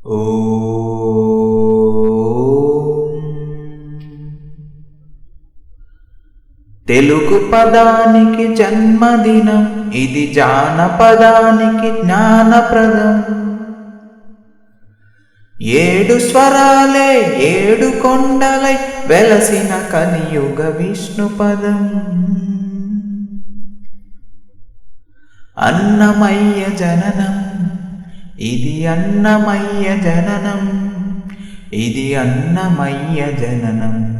తెలుగు పదానికి జన్మదినం ఇది జానపదానికి జ్ఞానప్రదం. ఏడు స్వరాలే ఏడు కొండలై వెలసిన కలియుగ విష్ణు పదం. అన్నమయ్య జననం ఇది అన్నమయ్య జననం ఇది అన్నమయ్య జననం.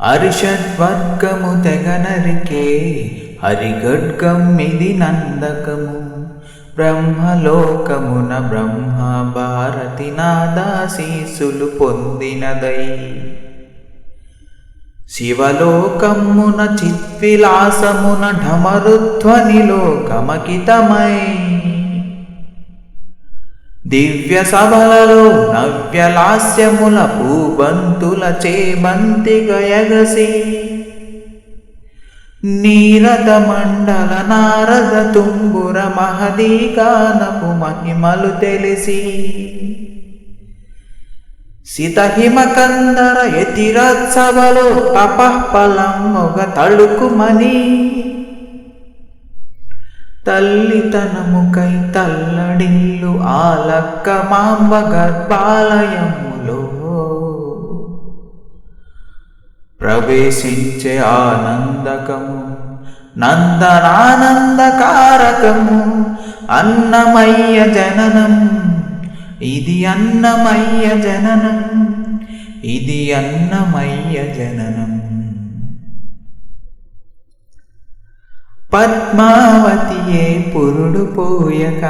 అరిషద్వర్గము తెగనరికే హరిగడ్గం ఇది నందకము. బ్రహ్మలోకమున బ్రహ్మ భారతి నాదాశీసులు పొందినదై. శివలోకమున చిత్విలాసమున ఢమరుధ్వనిలోకమకితమై దివ్య సభలలో నవ్యలాస్యముల పూబంతుల చేబంతి గయగసి. నీరద మండల నారద తుంగుర మహదీగానపు మహిమలు తెలిసి. సితహిమకందర యతిరత్సవలో తపఃఫలం మొగ తళుకుమని. తల్లితనముకై తల్లడిల్లు ఆలక్క మాంబ గర్భాలయములో. ప్రవేశించే ఆనందకము నందనానందకారకము అన్నమయ్య జననం ఇది అన్నమయ్య జననం ఇది అన్నమయ్య జననం. పద్మావతియే పురుడు పోయక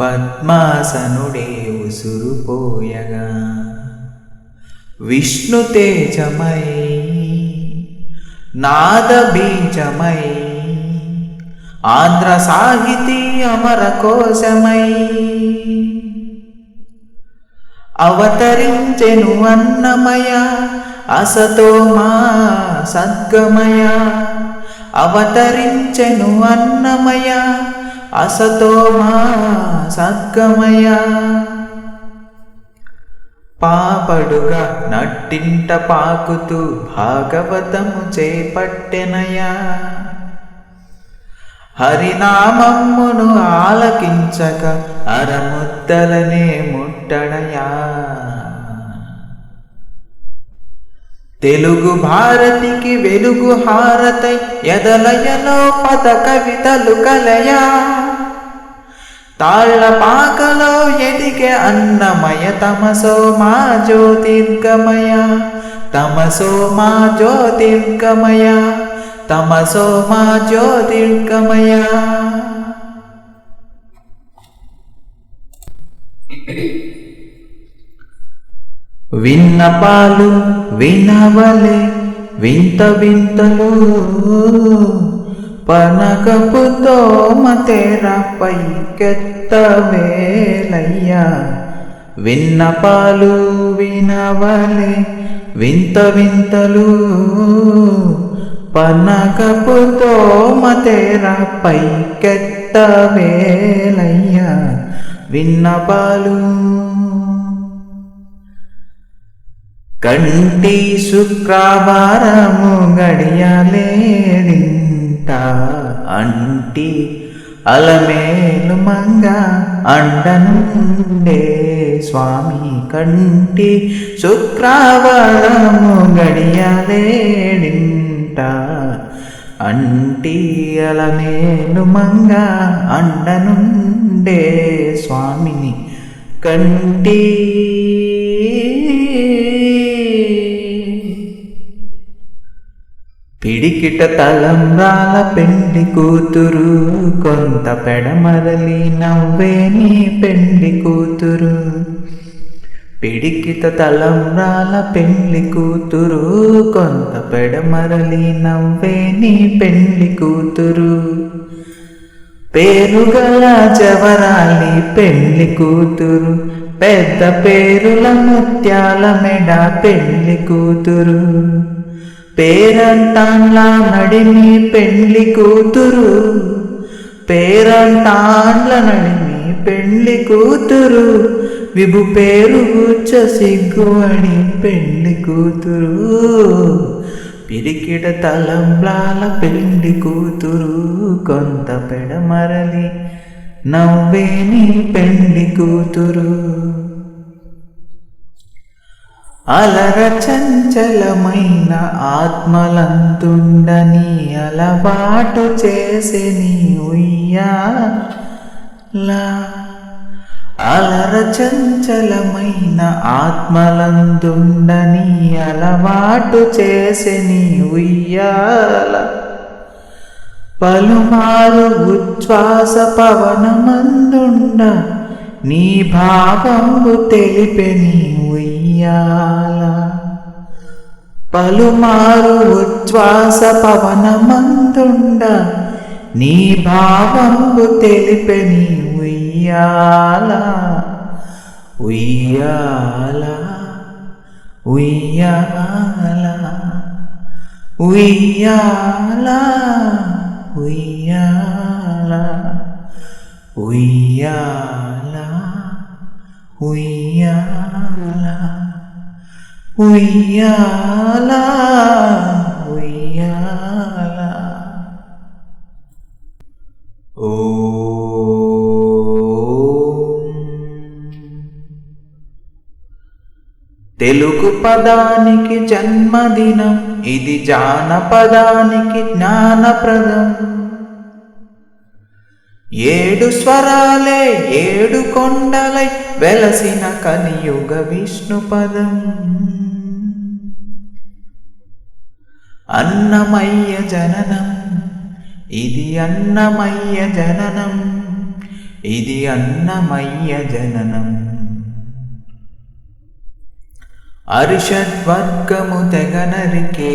పద్మాసనుడే ఉసురు పోయగా. విష్ణు తేజమై నాద బీజమై ఆంధ్ర సాహితీ అమర కోశమై అవతరించెను అన్నమయ అసతో మా సద్గమయ. అవతరించెను అన్నమయ అసతో మా సద్గమయ. పాపడుగా నట్టింట పాకుతూ భాగవతము చేపట్టెనయా. హరినామమ్మును ఆలకించక అరముద్దలనే ముట్టడయా. తెలుగు భారతికి వెలుగు హారతై ఎదలయలో పద కవితలు కలయా. తాళ్ళ పాకలో ఎదిగే అన్నమయ తమసో మా జ్యోతిర్గమయ. తమసో మా జ్యోతిర్గమయ. తమసో మా జ్యోతిర్గమయ. విన్నపాలు వినవలే వింత వింతలు. పనకపుతో మతెరపై కెత్తవేలయ్యా విన్నపాలు వినవలే వింత వింతలు. పనకపుతో మతేరా మతెరపై కెత్తవేలయ్యా విన్నపాలు కంటి శుక్రవారము గడియలేదింట. అంటి అలమేలు మంగ అండనుండే స్వామి కంటి శుక్రవారము గడియలేడింట అంటీయల మేలు మంగ అండనుండే స్వామిని కంటి. పిడికిట తలంబ్రాల పెండి కూతురు కొంత పెడమరలి నవ్వేని పెండి కూతురు. పిడికిత తలంబ్రాల పెండ్లి కూతురు కొంత పెడమరలి నవ్వే నీ పెండ్లి కూతురు. పేరుగల జవరాలి పెళ్ళి కూతురు పెద్ద పేరుల ముత్యాల మెడ పెళ్ళి కూతురు. పేరంటాన్లా నడిమి పెళ్ళి కూతురు పేరంటాన్ల నడిమి పెళ్ళి కూతురు విభు పేరు గుచ్చ అని పెళ్ళి కూతురు. పిరికిడ తలంబ్లాల పెళ్ళి కూతురు కొంత పెడమరలి నవ్వేని పెళ్ళి కూతురు. అలర చంచలమైన ఆత్మలంతుండని అలవాటు చేసే నీ లా అలర చంచలమైన ఆత్మలందుండని అలవాటు చేసిని ఉయ్యాల పలుమారు ఉచ్ఛ్వాస పవనమందుండ నీ భావంబు తెలిపెని ఉయ్యాల పలుమారు ఉచ్ఛ్వాస పవనమందుండ నీ భావంబు తెలిపె నీ ఉయ్యాల ఉయ్యాల ఉయ్యాల ఉయ్యాల ఉయ్యాల ఉయ్యాల ఉయ్యాల ఉయ్యాల ఉయ్యాల. తెలుగు పదానికి జన్మదినం ఇది జానపదానికి జ్ఞానప్రదం. ఏడు స్వరాలే ఏడు కొండలై వెలసిన కలియుగ విష్ణు పదం. అన్నమయ్య జననం ఇది అన్నమయ్య జననం ఇది అన్నమయ్య జననం. అరిషద్వర్గము తెగనరికే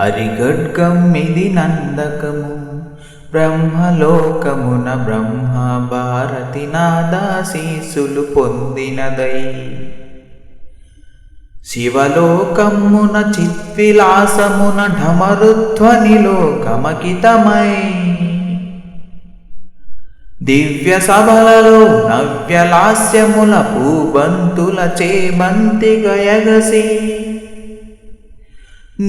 హరిగడ్గం ఇది నందకము. బ్రహ్మలోకమున బ్రహ్మ భారతి నాదాశీసులు పొందినదై. శివలోకమున చిత్విలాసమున ఢమరుధ్వనిలో గమకితమై దివ్య సభలలో నవ్యలాస్యముల పూబంతుల చేబంతి గయగసి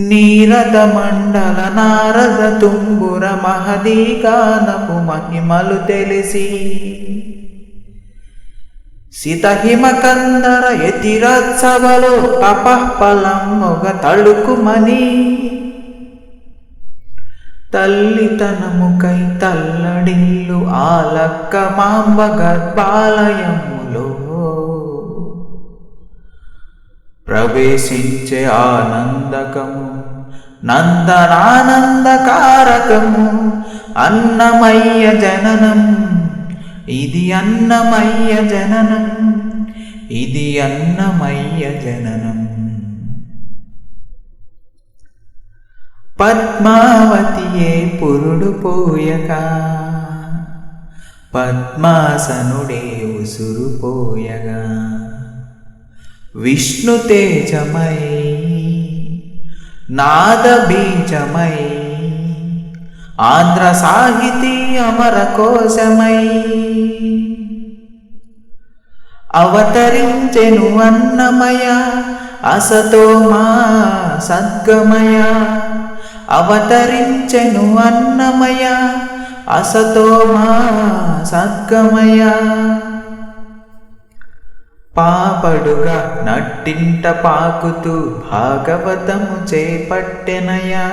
నీరద మండల నారద తుంగుర మహదీగానపు మహిమలు తెలిసి సితహిమకందర యతిరత్సవలో తపఃఫలం మొగ తళుకుమని తల్లితనముకై తల్లడిల్లు ఆలక్క మాంబ గర్భాలయములో. ప్రవేశించే ఆనందకము నందనానందకారకము అన్నమయ్య జననం. ఇది అన్నమయ్య జననం ఇది అన్నమయ్య జననం. పద్మావతియే పురుడు పోయక. పద్మాసనుడే ఉసురు పోయగా. విష్ణు తేజమై నాద బీజమై ఆంధ్ర సాహితీ అమర కోశమై. అవతరించెను అన్నమయ అసతో మా సద్గమయ. అవతరించెను అన్నమయ అసతోమా సద్గమయ పాపడుగా నట్టింట పాకుతూ భాగవతము చేపట్టెనయా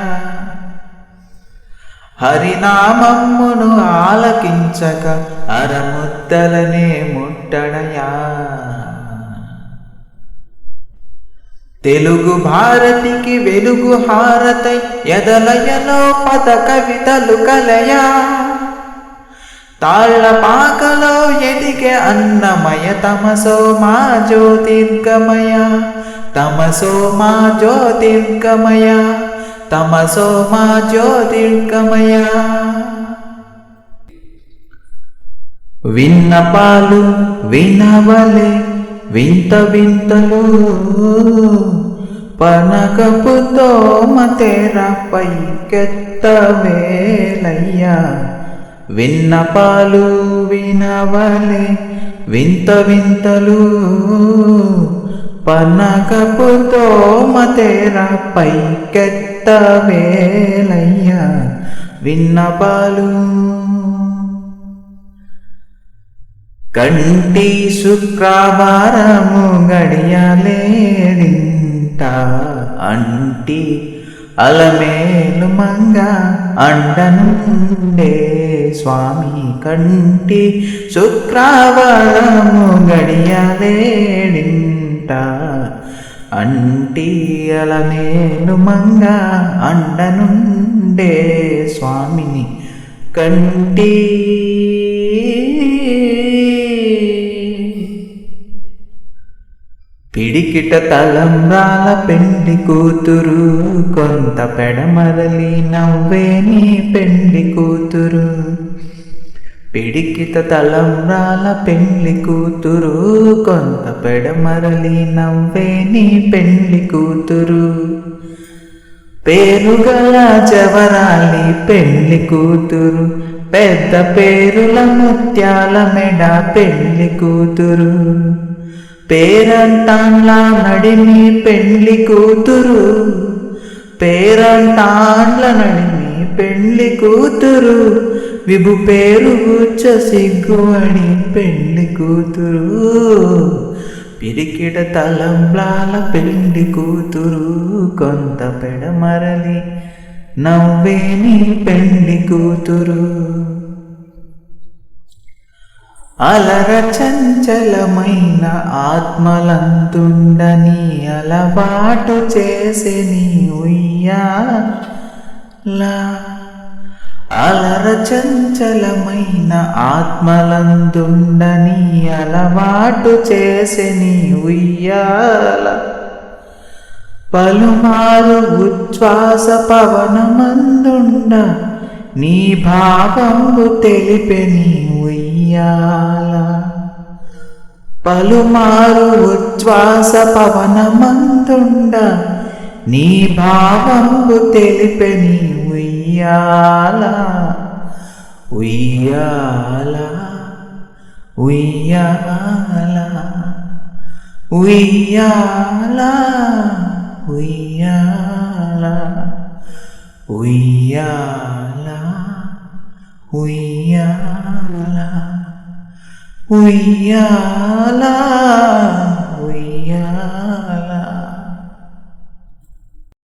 హరినామమ్మును ఆలకించక అరముద్దలనే ముట్టడయా తెలుగు భారతికి వెలుగు హారతై ఎదలయలో పద కవితలు కలయా. తాళ్ళ పాకలో ఎదిగే అన్నమయ తమసో మా జ్యోతిర్గమయ తమసో మా జ్యోతిర్గమయ తమసో మా జ్యోతిర్గమయ. విన్నపాలు వినవలే వింత వింతలు పనకపుతో మతెర పైకెత్తవేలయ్యా విన్నపాలు వినవలే వింత వింతలు పనకపుతో మతేర పైకెత్తవేలయ్యా విన్నపాలు కంటి శుక్రవారము గడియలేడింట అంటి అలమేలు మంగ అండనుండే స్వామి కంటి శుక్రవారము గడియలేడింట అంటి అలమేలు మంగ అండనుండే స్వామిని కంటి పిడికిట తలంబ్రాల పెండి కూతురు కొంత పెడమరలి నవ్వేని పెండి కూతురు. పిడికిట తలంబ్రాల పెండ్లి కూతురు కొంత పెడమరలి నవ్వేని పెండ్లి కూతురు. పేరుగల జవరాలి పెళ్ళి కూతురు పెద్ద పేరుల ముత్యాల మెడ పెళ్ళి కూతురు. పేరంటాన్లా నడిమి పెండ్లి కూతురు. పేరంటాన్ల నడిమి పెండ్లి కూతురు. విభు పేరు గుచ్చ సిగ్గు అని పెండ్లి కూతురు. పిరికిడ తలంబ్లాల పెళ్ళి కూతురు. కొంత పెడమరలి నవ్వేని పెళ్ళి కూతురు. అలర చంచలమైన ఆత్మలంతుండని అలవాటు చేసే నీ ఉయ్యాలా అలర చంచలమైన ఆత్మలందుండని అలవాటు చేసే ఉయ్యాల పలుమారు ఉచ్ఛ్వాస పవనమందుండ నీ భావంబు తెలిపెని నీ పలుమారు ఉచ్ఛ్వాస పవనమందుండ నీ భావంబు తెలిపె నీ ఉయ్యాల. ఉయ్యాల ఉయ్యాల ఉయ్యాల ఉయ్యాల ఉయ్యాల ఉయ్యాల. উইয়ালা উইয়া